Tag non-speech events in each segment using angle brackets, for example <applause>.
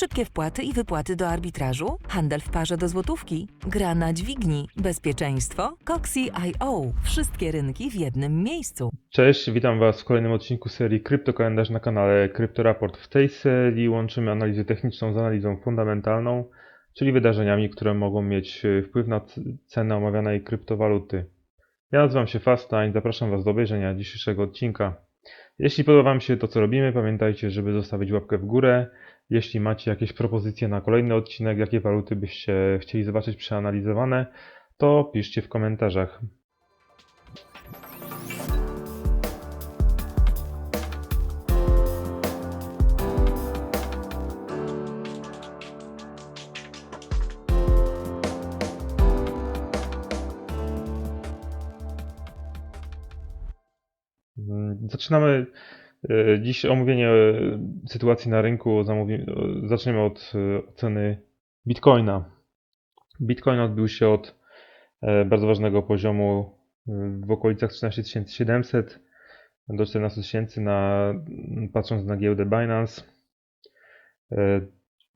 Szybkie wpłaty i wypłaty do arbitrażu, handel w parze do złotówki, gra na dźwigni, bezpieczeństwo, Coxi.io. Wszystkie rynki w jednym miejscu. Cześć, witam Was w kolejnym odcinku serii Kryptokalendarz na kanale CryptoRaport. W tej serii łączymy analizę techniczną z analizą fundamentalną, czyli wydarzeniami, które mogą mieć e, wpływ na cenę omawianej kryptowaluty. Ja nazywam się Fasta i zapraszam Was do obejrzenia dzisiejszego odcinka. Jeśli podoba Wam się to, co robimy, pamiętajcie, żeby zostawić łapkę w górę. Jeśli macie jakieś propozycje na kolejny odcinek, jakie waluty byście chcieli zobaczyć przeanalizowane, to piszcie w komentarzach. Mm, Zaczynamy dziś omówienie e, sytuacji na rynku. E, Zaczniemy od e, oceny Bitcoina. Bitcoin odbił się od e, bardzo ważnego poziomu e, w okolicach 13 700 do 14 tysięcy na, patrząc na giełdę Binance. E,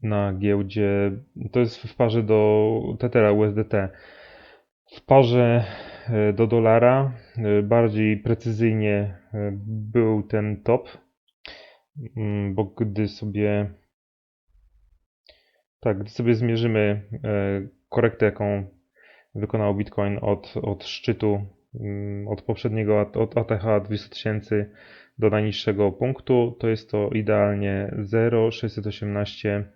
Na giełdzie, to jest w parze do Tethera USDT. W parze e, do dolara e, bardziej precyzyjnie e, był ten top, Mm, bo gdy sobie tak, gdy sobie zmierzymy e, korektę, jaką wykonał Bitcoin od, od szczytu, mm, od poprzedniego, od ATH 200 tysięcy do najniższego punktu, to jest to idealnie 0,618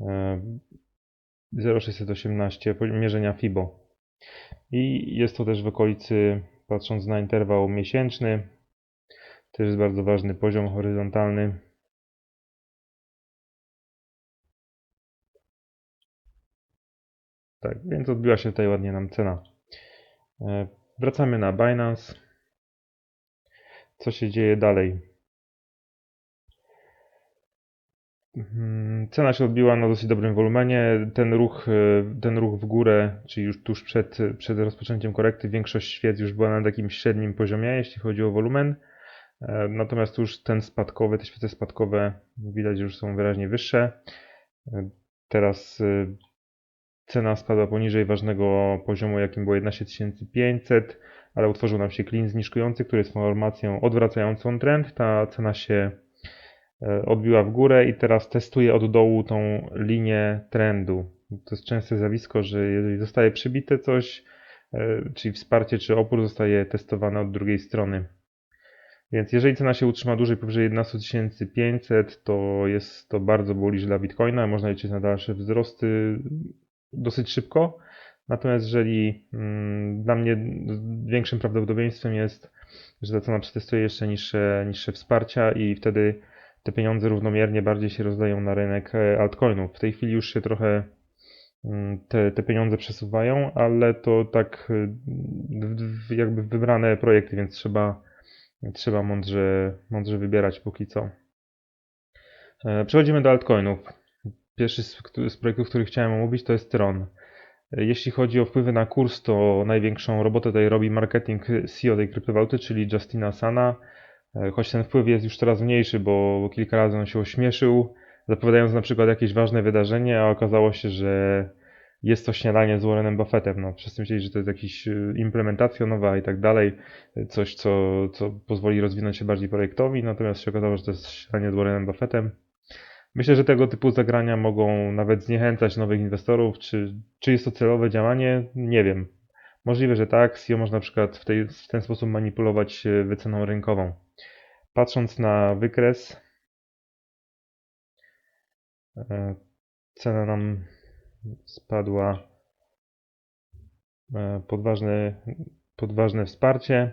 e, 0,618 po- mierzenia FIBO. I jest to też w okolicy, patrząc na interwał miesięczny, też jest bardzo ważny poziom horyzontalny. Tak, więc odbiła się tutaj ładnie nam cena. E, Wracamy na Binance. Co się dzieje dalej? Cena się odbiła na dosyć dobrym wolumenie. Ten ruch, e, ten ruch w górę, czyli już tuż przed, przed rozpoczęciem korekty, większość świec już była na takim średnim poziomie, jeśli chodzi o wolumen. E, Natomiast już ten spadkowy, te świece spadkowe widać, że już są wyraźnie wyższe. E, Teraz cena spadła poniżej ważnego poziomu, jakim było 11500, ale utworzył nam się klin zniżkujący, który jest formacją odwracającą trend. Ta cena się odbiła w górę i teraz testuje od dołu tą linię trendu. To jest częste zjawisko, że jeżeli zostaje przybite coś, e, czyli wsparcie czy opór zostaje testowane od drugiej strony. Więc jeżeli cena się utrzyma dłużej powyżej 11 500, to jest to bardzo bullish dla Bitcoina. Można liczyć na dalsze wzrosty dosyć szybko. Natomiast jeżeli mm, dla mnie większym prawdopodobieństwem jest, że ta cena przetestuje jeszcze niższe, niższe wsparcia i wtedy te pieniądze równomiernie bardziej się rozdają na rynek e, altcoinów. W tej chwili już się trochę mm, te, te pieniądze przesuwają, ale to tak w- jakby wybrane projekty, więc trzeba, trzeba mądrze, mądrze wybierać póki co. E, Przechodzimy do altcoinów. Pierwszy z, z projektów, który chciałem omówić, to jest Tron. E, Jeśli chodzi o wpływy na kurs, to największą robotę tutaj robi marketing CEO tej kryptowaluty, czyli Justina Sana. E, Choć ten wpływ jest już coraz mniejszy, bo kilka razy on się ośmieszył, zapowiadając na przykład jakieś ważne wydarzenie, a okazało się, że jest to śniadanie z Warrenem Buffettem. No, wszyscy myśleli, że to jest jakaś e, implementacja nowa i tak dalej, e, coś, co, co pozwoli rozwinąć się bardziej projektowi, natomiast się okazało, że to jest śniadanie z Warrenem Buffettem. Myślę, że tego typu zagrania mogą nawet zniechęcać nowych inwestorów. Czy, czy jest to celowe działanie? Nie wiem. Możliwe, że tak. CEO można na przykład w, tej, w ten sposób manipulować wyceną rynkową. Patrząc na wykres, e, cena nam spadła e, pod ważne, pod ważne wsparcie,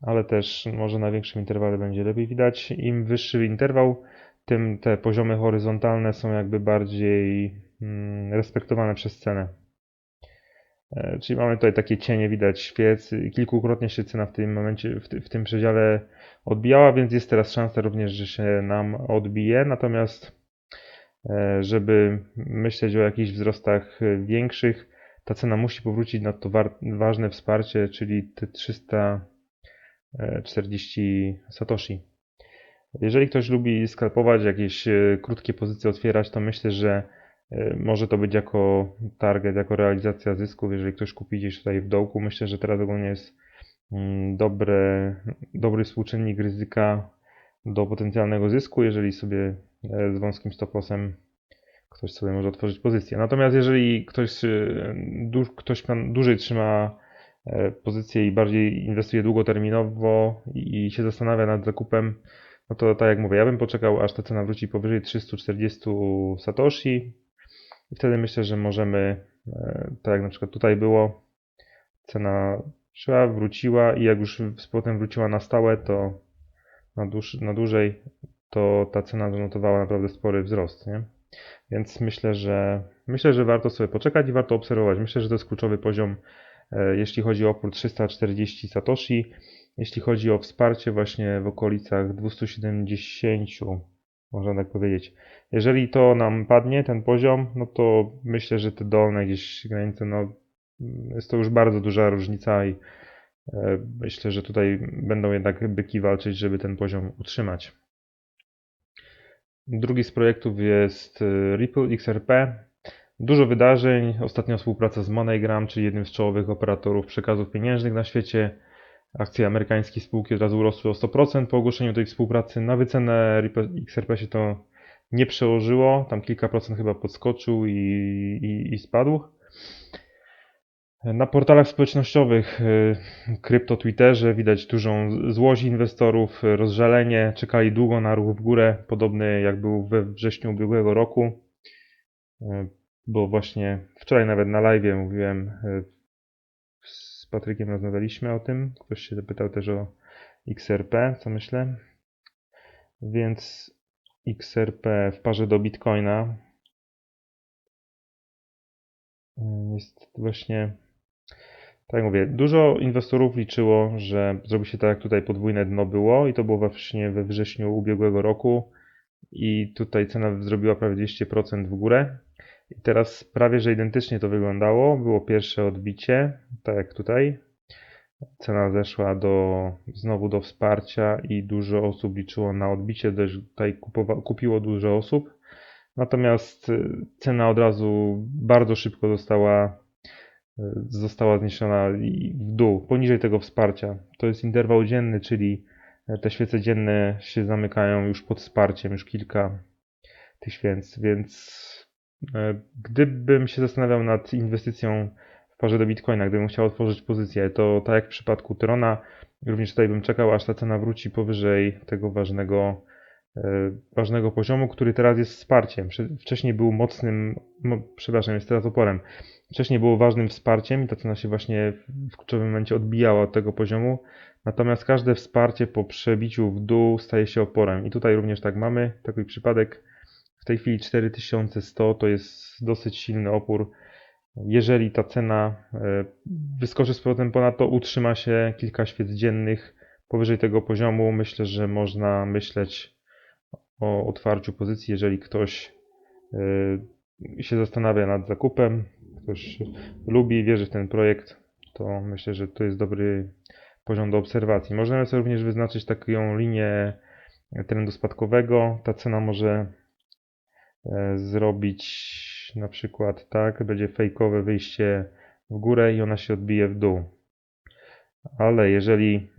ale też może na większym interwale będzie lepiej widać. Im wyższy interwał, tym te poziomy horyzontalne są jakby bardziej mm, respektowane przez cenę. E, Czyli mamy tutaj takie cienie, widać świec. Kilkukrotnie się cena w tym momencie, w, ty, w tym przedziale odbijała, więc jest teraz szansa również, że się nam odbije. Natomiast, e, żeby myśleć o jakichś wzrostach e, większych, ta cena musi powrócić na to ważne wsparcie, czyli te 340 Satoshi. Jeżeli ktoś lubi skalpować, jakieś krótkie pozycje otwierać, to myślę, że może to być jako target, jako realizacja zysków. Jeżeli ktoś kupi gdzieś tutaj w dołku, myślę, że teraz ogólnie jest mm, dobre, dobry współczynnik ryzyka do potencjalnego zysku, jeżeli sobie e, z wąskim stoplossem ktoś sobie może otworzyć pozycję. Natomiast jeżeli ktoś, e, du, ktoś dłużej trzyma e, pozycję i bardziej inwestuje długoterminowo i się zastanawia nad zakupem, no to tak jak mówię, ja bym poczekał aż ta cena wróci powyżej 340 satoshi i wtedy myślę, że możemy, e, tak jak na przykład tutaj było, cena szła, wróciła i jak już z powrotem wróciła na stałe, to na, dłuż, na dłużej, to ta cena zanotowała naprawdę spory wzrost, nie? Więc myślę, że myślę, że warto sobie poczekać i warto obserwować. Myślę, że to jest kluczowy poziom, e, jeśli chodzi o opór 340 satoshi. Jeśli chodzi o wsparcie właśnie w okolicach 270, można tak powiedzieć. Jeżeli to nam padnie, ten poziom, no to myślę, że te dolne gdzieś granice, no jest to już bardzo duża różnica i e, myślę, że tutaj będą jednak byki walczyć, żeby ten poziom utrzymać. Drugi z projektów jest e, Ripple XRP. Dużo wydarzeń. Ostatnio współpraca z MoneyGram, czyli jednym z czołowych operatorów przekazów pieniężnych na świecie. Akcje amerykańskiej spółki od razu urosły o 100% po ogłoszeniu tej współpracy. Na wycenę XRP się to nie przełożyło. Tam kilka procent chyba podskoczył i, i, i spadł. Na portalach społecznościowych, y, krypto Twitterze widać dużą złość inwestorów, rozżalenie, czekali długo na ruch w górę, podobny jak był we wrześniu ubiegłego roku. Y, Bo właśnie wczoraj nawet na live mówiłem, y, Patrykiem rozmawialiśmy o tym. Ktoś się zapytał też o XRP, co myślę. Więc XRP w parze do Bitcoina y, jest właśnie tak mówię, dużo inwestorów liczyło, że zrobi się tak, jak tutaj podwójne dno było i to było właśnie we wrześniu ubiegłego roku i tutaj cena zrobiła prawie 200% w górę. I teraz prawie, że identycznie to wyglądało. Było pierwsze odbicie, tak jak tutaj. Cena zeszła do, znowu do wsparcia i dużo osób liczyło na odbicie, też tutaj kupowa, kupiło dużo osób. Natomiast y, cena od razu bardzo szybko została została zniesiona w dół, poniżej tego wsparcia. To jest interwał dzienny, czyli te świece dzienne się zamykają już pod wsparciem, już kilka świec, więc gdybym się zastanawiał nad inwestycją w parze do Bitcoina, gdybym chciał otworzyć pozycję, to tak jak w przypadku Trona, również tutaj bym czekał, aż ta cena wróci powyżej tego ważnego, e, ważnego poziomu, który teraz jest wsparciem. Wcześniej był mocnym, mo, przepraszam, jest teraz oporem wcześniej było ważnym wsparciem i ta cena się właśnie w kluczowym momencie odbijała od tego poziomu. Natomiast każde wsparcie po przebiciu w dół staje się oporem. I tutaj również tak mamy taki przypadek. W tej chwili 4100 to jest dosyć silny opór. Jeżeli ta cena e, wyskoczy z powrotem ponad to, utrzyma się kilka świec dziennych powyżej tego poziomu, myślę, że można myśleć o otwarciu pozycji, jeżeli ktoś e, się zastanawia nad zakupem, ktoś lubi, wierzy w ten projekt, to myślę, że to jest dobry poziom do obserwacji. Możemy sobie również wyznaczyć taką linię trendu spadkowego. Ta cena może zrobić na przykład tak, będzie fejkowe wyjście w górę i ona się odbije w dół. Ale jeżeli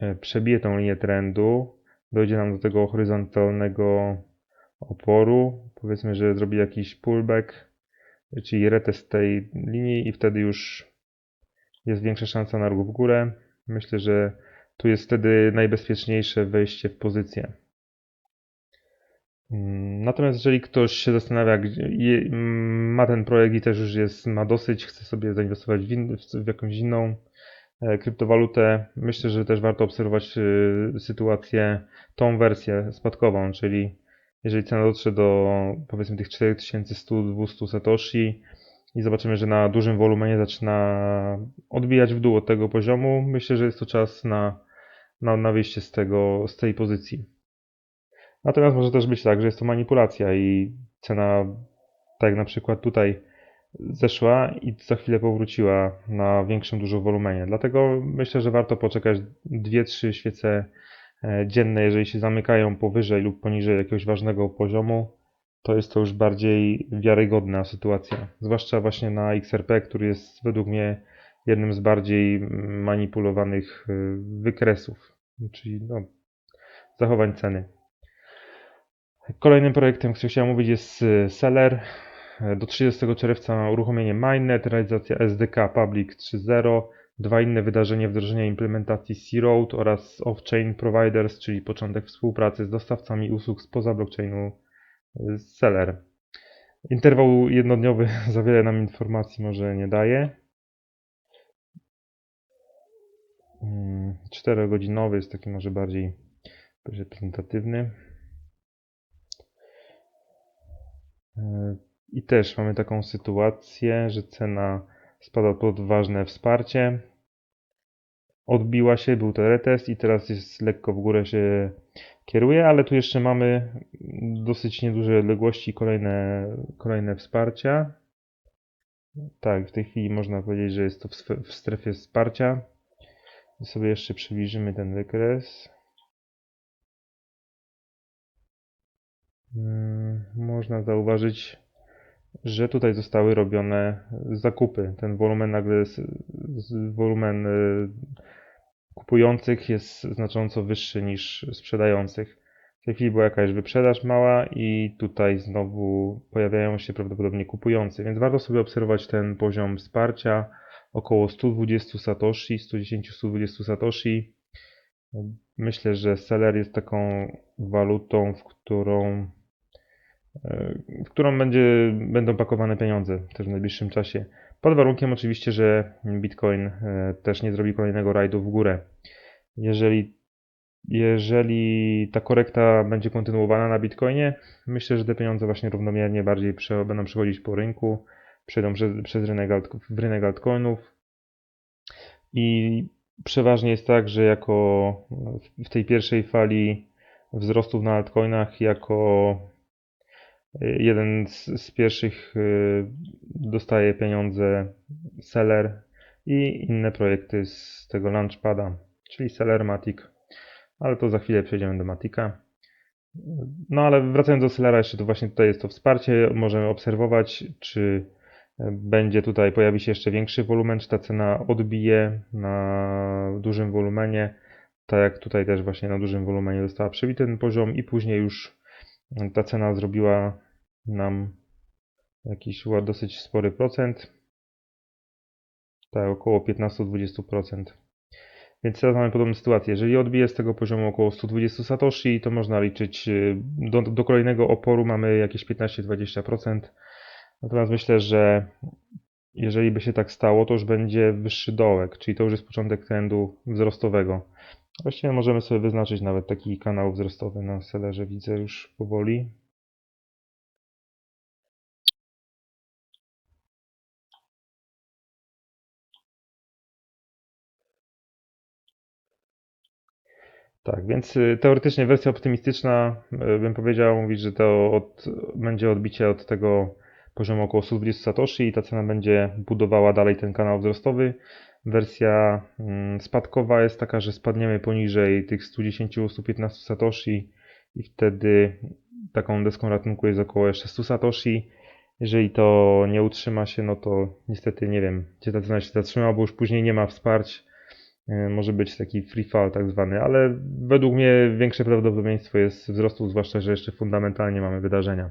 e, przebije tą linię trendu, dojdzie nam do tego horyzontalnego oporu, powiedzmy, że zrobi jakiś pullback, czyli retest tej linii i wtedy już jest większa szansa na ruch w górę. Myślę, że tu jest wtedy najbezpieczniejsze wejście w pozycję. Mm, Natomiast jeżeli ktoś się zastanawia, ma ten projekt i też już jest, ma dosyć, chce sobie zainwestować w, in, w jakąś inną e, kryptowalutę, myślę, że też warto obserwować e, sytuację, tą wersję spadkową, czyli jeżeli cena dotrze do powiedzmy tych 4100-200 satoshi i zobaczymy, że na dużym wolumenie zaczyna odbijać w dół od tego poziomu, myślę, że jest to czas na, na, na wyjście z, tego, z tej pozycji. Natomiast może też być tak, że jest to manipulacja i cena, tak jak na przykład tutaj, zeszła i za chwilę powróciła na większym dużo wolumenie. Dlatego myślę, że warto poczekać 2-3 świece e, dzienne, jeżeli się zamykają powyżej lub poniżej jakiegoś ważnego poziomu, to jest to już bardziej wiarygodna sytuacja. Zwłaszcza właśnie na XRP, który jest według mnie jednym z bardziej manipulowanych y, wykresów, czyli no, zachowań ceny. Kolejnym projektem, który chciałem mówić jest y, Seller. Do 30 czerwca uruchomienie Mainnet, realizacja SDK Public 3.0, dwa inne wydarzenia wdrożenia implementacji C-Road oraz Off-Chain Providers, czyli początek współpracy z dostawcami usług spoza blockchainu y, Seller. Interwał jednodniowy <laughs> za wiele nam informacji może nie daje. Mm, Czterogodzinowy jest taki może bardziej reprezentatywny. I też mamy taką sytuację, że cena spada pod ważne wsparcie. Odbiła się, był to retest i teraz jest lekko w górę się kieruje, ale tu jeszcze mamy dosyć nieduże odległości, kolejne, kolejne wsparcia. Tak, w tej chwili można powiedzieć, że jest to w strefie wsparcia. Sobie jeszcze przybliżymy ten wykres. Można zauważyć, że tutaj zostały robione zakupy. Ten wolumen nagle, wolumen y, kupujących jest znacząco wyższy niż sprzedających. W tej chwili była jakaś wyprzedaż mała i tutaj znowu pojawiają się prawdopodobnie kupujący, więc warto sobie obserwować ten poziom wsparcia około 120 satoshi, 110-120 satoshi. Myślę, że seller jest taką walutą, w którą, w którą będzie, będą pakowane pieniądze też w najbliższym czasie. Pod warunkiem oczywiście, że Bitcoin e, też nie zrobi kolejnego rajdu w górę. Jeżeli, jeżeli ta korekta będzie kontynuowana na Bitcoinie, myślę, że te pieniądze właśnie równomiernie bardziej prze, będą przechodzić po rynku, przejdą przez, przez rynek, w rynek altcoinów. I przeważnie jest tak, że jako w tej pierwszej fali wzrostów na altcoinach, jako jeden z, z pierwszych y, dostaje pieniądze seller i inne projekty z tego launchpada, czyli seller Matic. Ale to za chwilę przejdziemy do Matika. No ale wracając do sellera, jeszcze to właśnie tutaj jest to wsparcie. Możemy obserwować, czy będzie tutaj, pojawi się jeszcze większy wolumen, czy ta cena odbije na dużym wolumenie, tak jak tutaj też właśnie na dużym wolumenie została przebity ten poziom i później już ta cena zrobiła nam jakiś dosyć spory procent, tak około 15-20%. Więc teraz mamy podobną sytuację. Jeżeli odbije z tego poziomu około 120 satoshi, to można liczyć y, do, do kolejnego oporu mamy jakieś 15-20%. Natomiast myślę, że jeżeli by się tak stało, to już będzie wyższy dołek, czyli to już jest początek trendu wzrostowego. Właściwie możemy sobie wyznaczyć nawet taki kanał wzrostowy na sellerze, widzę już powoli. Tak, więc y, teoretycznie wersja optymistyczna, y, bym powiedział, mówi, że to od, będzie odbicie od tego poziomu około 120 satoshi i ta cena będzie budowała dalej ten kanał wzrostowy. Wersja mm, spadkowa jest taka, że spadniemy poniżej tych 110-115 satoshi i wtedy taką deską ratunku jest około jeszcze 100 satoshi. Jeżeli to nie utrzyma się, no to niestety nie wiem, gdzie ta cena się zatrzyma, bo już później nie ma wsparć. E, Może być taki free fall tak zwany, ale według mnie większe prawdopodobieństwo jest wzrostu, zwłaszcza, że jeszcze fundamentalnie mamy wydarzenia.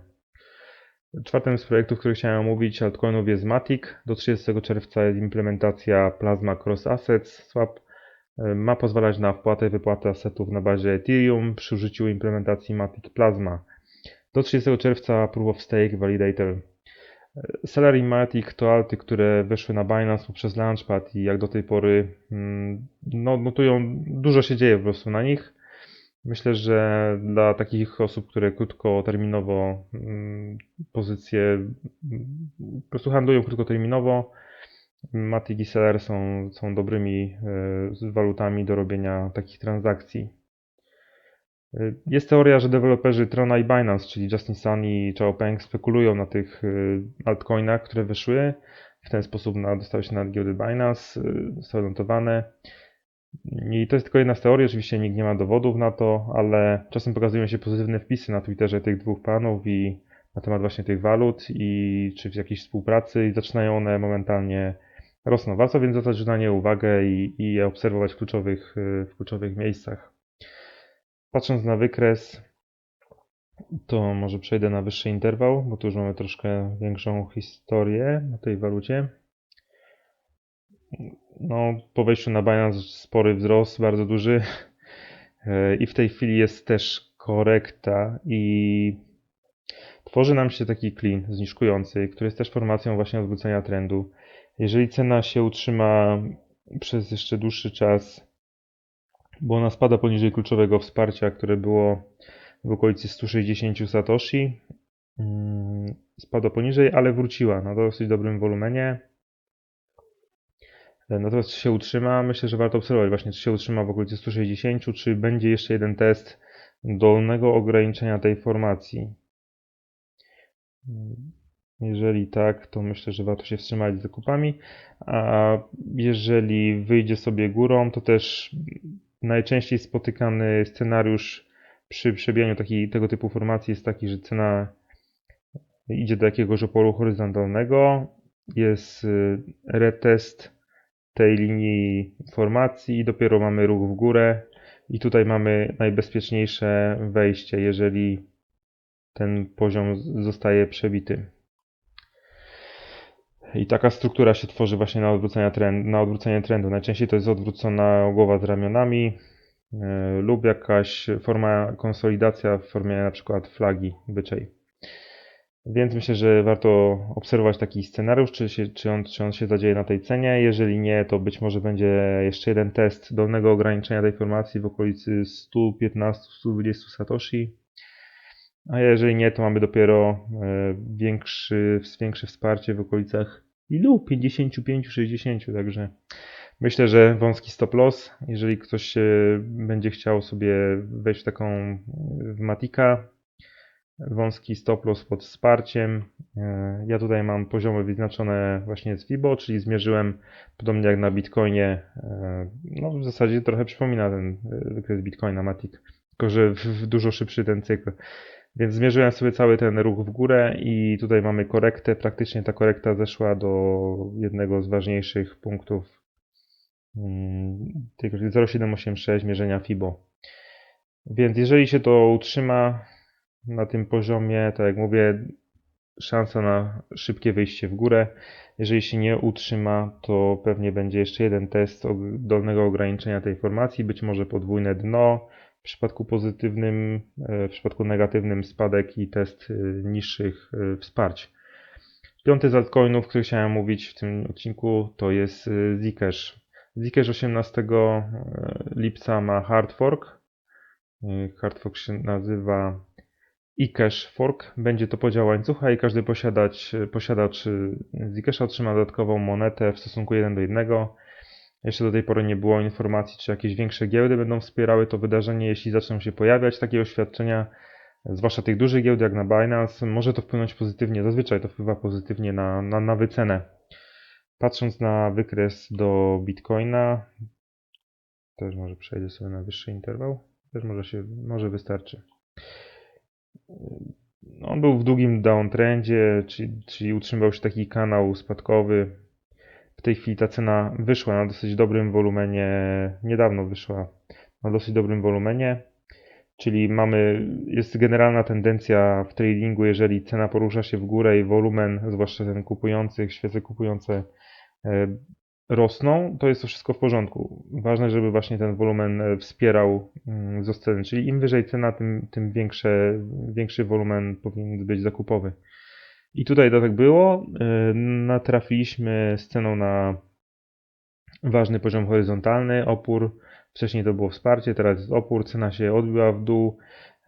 Czwartym z projektów, który chciałem omówić, altcoinów jest Matic. Do 30 czerwca jest implementacja Plasma Cross Assets Swap. E, Ma pozwalać na wpłatę i wypłatę asetów na bazie Ethereum przy użyciu implementacji Matic Plasma. Do 30 czerwca Proof of Stake Validator. E, Seller i Matic to alty, które weszły na Binance poprzez Launchpad i jak do tej pory mm, no, notują, dużo się dzieje po prostu na nich. Myślę, że dla takich osób, które krótkoterminowo mm, pozycje mm, po prostu handlują krótkoterminowo, Matic i Seller są, są dobrymi e, walutami do robienia takich transakcji. E, Jest teoria, że deweloperzy Trona i Binance, czyli Justin Sun i Chao Peng spekulują na tych e, altcoinach, które wyszły. W ten sposób na, dostały się na giełdy Binance, e, zostały notowane. I to jest tylko jedna z teorii, oczywiście nikt nie ma dowodów na to, ale czasem pokazują się pozytywne wpisy na Twitterze tych dwóch panów i na temat właśnie tych walut i czy w jakiejś współpracy i zaczynają one momentalnie rosną. Warto więc zwracać na nie uwagę i, i je obserwować w kluczowych, y, w kluczowych miejscach. Patrząc na wykres, to może przejdę na wyższy interwał, bo tu już mamy troszkę większą historię na tej walucie. No, po wejściu na Binance spory wzrost, bardzo duży. E, I w tej chwili jest też korekta i tworzy nam się taki clean zniżkujący, który jest też formacją właśnie odwrócenia trendu. Jeżeli cena się utrzyma przez jeszcze dłuższy czas, bo ona spada poniżej kluczowego wsparcia, które było w okolicy 160 satoshi, mm, spadła poniżej, ale wróciła na dosyć dobrym wolumenie. E, Natomiast czy się utrzyma, myślę, że warto obserwować właśnie, czy się utrzyma w okolicy 160, czy będzie jeszcze jeden test dolnego ograniczenia tej formacji. Jeżeli tak, to myślę, że warto się wstrzymać z zakupami, a jeżeli wyjdzie sobie górą, to też najczęściej spotykany scenariusz przy przebijaniu taki, tego typu formacji jest taki, że cena idzie do jakiegoś oporu horyzontalnego, jest y, retest tej linii formacji i dopiero mamy ruch w górę i tutaj mamy najbezpieczniejsze wejście, jeżeli ten poziom zostaje przebity. I taka struktura się tworzy właśnie na odwrócenie, trend, na odwrócenie trendu. Najczęściej to jest odwrócona głowa z ramionami e, lub jakaś forma konsolidacja w formie na przykład flagi byczej. Więc myślę, że warto obserwować taki scenariusz, czy, się, czy, on, czy on się zadzieje na tej cenie. Jeżeli nie, to być może będzie jeszcze jeden test dolnego ograniczenia tej formacji w okolicy 115-120 satoshi. A jeżeli nie, to mamy dopiero e, większy, większe wsparcie w okolicach ilu? 55-60, także myślę, że wąski stop loss. Jeżeli ktoś będzie chciał sobie wejść w taką w Matika, wąski stop loss pod wsparciem. E, Ja tutaj mam poziomy wyznaczone właśnie z FIBO, czyli zmierzyłem podobnie jak na Bitcoinie. e, No w zasadzie trochę przypomina ten e, wykres Bitcoina Matic, tylko że w dużo szybszy ten cykl. Więc zmierzyłem sobie cały ten ruch w górę i tutaj mamy korektę. Praktycznie ta korekta zeszła do jednego z ważniejszych punktów mm, tego, czyli 0,786 mierzenia FIBO. Więc jeżeli się to utrzyma na tym poziomie, tak jak mówię, szansa na szybkie wyjście w górę. Jeżeli się nie utrzyma, to pewnie będzie jeszcze jeden test dolnego ograniczenia tej formacji, być może podwójne dno. W przypadku pozytywnym, e, w przypadku negatywnym spadek i test e, niższych e, wsparć. Piąty z altcoinów, który chciałem mówić w tym odcinku, to jest Zcash. Zcash 18 e, lipca ma hard fork. Hard fork się nazywa eCash Fork. Będzie to podział łańcucha i każdy posiadacz Zcasha otrzyma dodatkową monetę w stosunku 1 do 1. Jeszcze do tej pory nie było informacji, czy jakieś większe giełdy będą wspierały to wydarzenie. Jeśli zaczną się pojawiać takie oświadczenia, zwłaszcza tych dużych giełd jak na Binance, może to wpłynąć pozytywnie. Zazwyczaj to wpływa pozytywnie na, na, na wycenę. Patrząc na wykres do Bitcoina, też może przejdę sobie na wyższy interwał, też może się, może wystarczy. No, On był w długim downtrendzie, czyli, czyli utrzymywał się taki kanał spadkowy. Tej chwili ta cena wyszła na dosyć dobrym wolumenie, niedawno wyszła na dosyć dobrym wolumenie, czyli mamy, jest generalna tendencja w tradingu, jeżeli cena porusza się w górę i wolumen, zwłaszcza ten kupujących, świece kupujące e, rosną, to jest to wszystko w porządku. Ważne, żeby właśnie ten wolumen e, wspierał mm, wzrost ceny, czyli im wyżej cena, tym, tym większe, większy wolumen powinien być zakupowy. I tutaj to tak było. E, Natrafiliśmy z ceną na ważny poziom horyzontalny, opór. Wcześniej to było wsparcie, teraz jest opór, cena się odbiła w dół.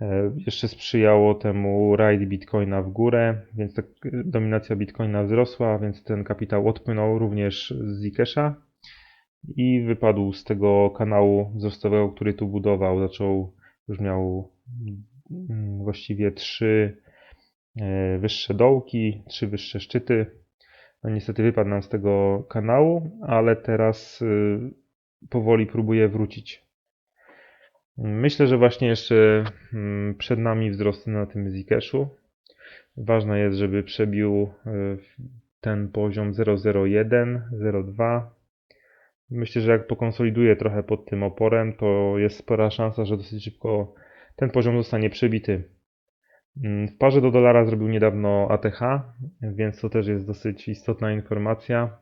E, Jeszcze sprzyjało temu rajd Bitcoina w górę, więc tak e, dominacja Bitcoina wzrosła, więc ten kapitał odpłynął również z Zcasha i wypadł z tego kanału wzrostowego, który tu budował. Zaczął, już miał mm, właściwie trzy wyższe dołki, trzy wyższe szczyty. No niestety wypadł nam z tego kanału, ale teraz y, powoli próbuje wrócić. Myślę, że właśnie jeszcze mm, przed nami wzrosty na tym Zkeszu. Ważne jest, żeby przebił y, ten poziom 001, 02. Myślę, że jak pokonsoliduje trochę pod tym oporem, to jest spora szansa, że dosyć szybko ten poziom zostanie przebity. Mm, W parze do dolara zrobił niedawno ATH, więc to też jest dosyć istotna informacja.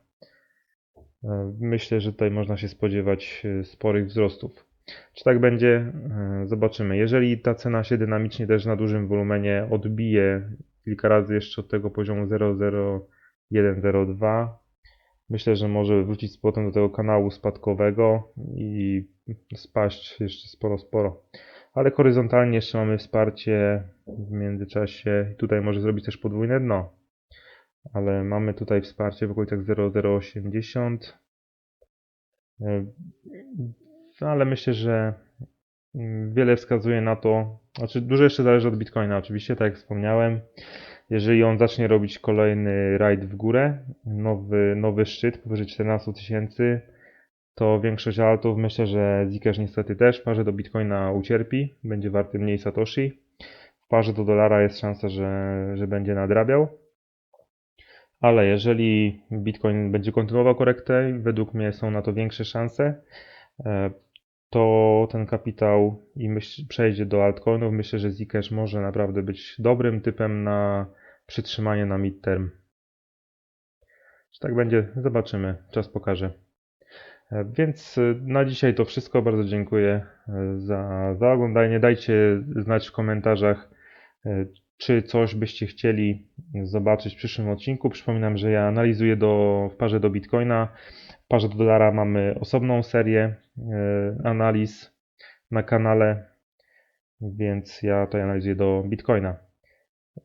E, Myślę, że tutaj można się spodziewać e, sporych wzrostów. Czy tak będzie? E, Zobaczymy. Jeżeli ta cena się dynamicznie też na dużym wolumenie odbije kilka razy jeszcze od tego poziomu 00102, myślę, że może wrócić z powrotem do tego kanału spadkowego i spaść jeszcze sporo, sporo. Ale horyzontalnie jeszcze mamy wsparcie w międzyczasie. Tutaj może zrobić też podwójne dno. Ale mamy tutaj wsparcie w okolicach 0,080. E, Ale myślę, że mm, wiele wskazuje na to, znaczy dużo jeszcze zależy od Bitcoina oczywiście, tak jak wspomniałem. Jeżeli on zacznie robić kolejny rajd w górę, nowy, nowy szczyt powyżej 14 tysięcy, to większość altów myślę, że Zcash niestety też w parze do Bitcoina ucierpi, będzie warty mniej Satoshi. W parze do dolara jest szansa, że, że będzie nadrabiał. Ale jeżeli Bitcoin będzie kontynuował korektę, według mnie są na to większe szanse, e, to ten kapitał i myśl, przejdzie do altcoinów. Myślę, że Zcash może naprawdę być dobrym typem na przytrzymanie na midterm. Czy tak będzie? Zobaczymy. Czas pokaże. Więc e, na dzisiaj to wszystko. Bardzo dziękuję e, za, za oglądanie. Dajcie znać w komentarzach, e, czy coś byście chcieli zobaczyć w przyszłym odcinku. Przypominam, że ja analizuję do, w parze do Bitcoina. W parze do dolara mamy osobną serię analiz na kanale, więc ja to analizuję do Bitcoina.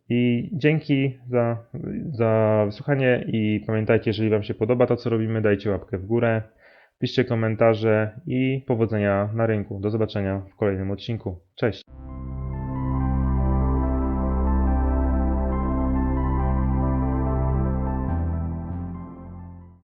I dzięki za, za wysłuchanie i pamiętajcie, jeżeli Wam się podoba to, co robimy, dajcie łapkę w górę, piszcie komentarze i powodzenia na rynku. Do zobaczenia w kolejnym odcinku. Cześć!